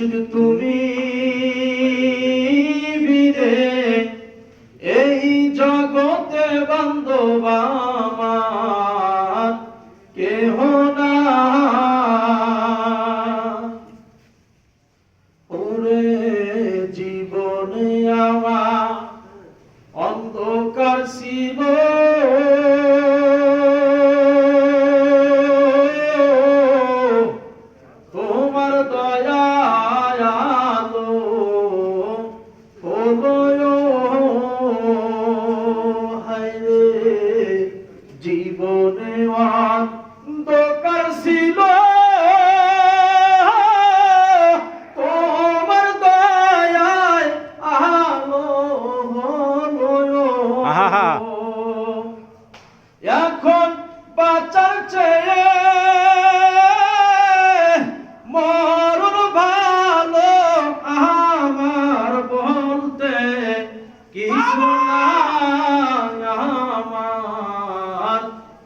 মুর্শিদ তুমি বিরে এই জগতে বান্ধব কেহ না ওরে জীবনে আমার অন্ধকার ছিল। এখন বাঁচার চেয়ে মরণ ভালো আমার বলতে কিছু নাই আমার,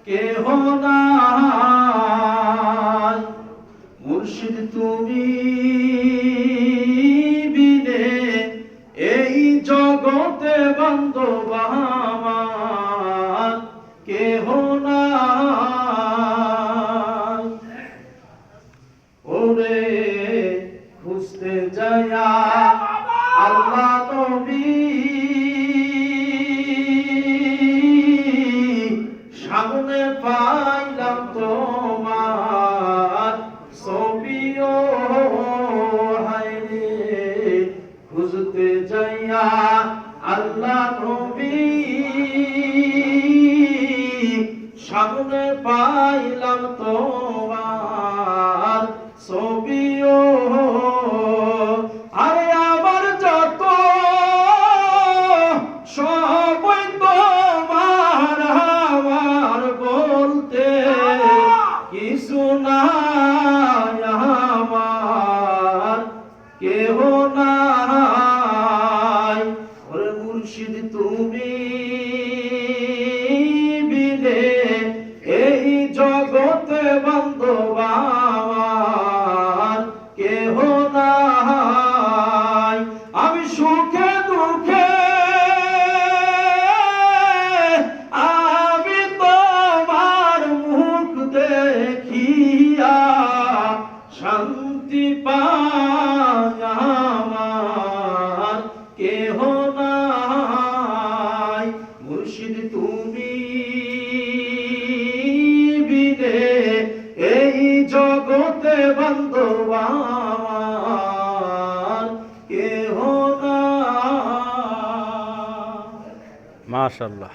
কেহ নাই। মুর্শিদ, তুমি বিনে এই জগতে বান্ধব পাইলাম তোমার সবিও হাইরে খুঁজতে যাইয়া আল্লাহ নবী সামনে পাইলাম তোমার কেহ নাই। ওরে মুর্শিদ তুমি বিনে এই জগতে বান্ধব শান্তি পাই আমার, কেহ নাই। মুর্শিদ, তুমি বিনে এই জগতে বান্ধব আমার, কেহ না মাশাল্লাহ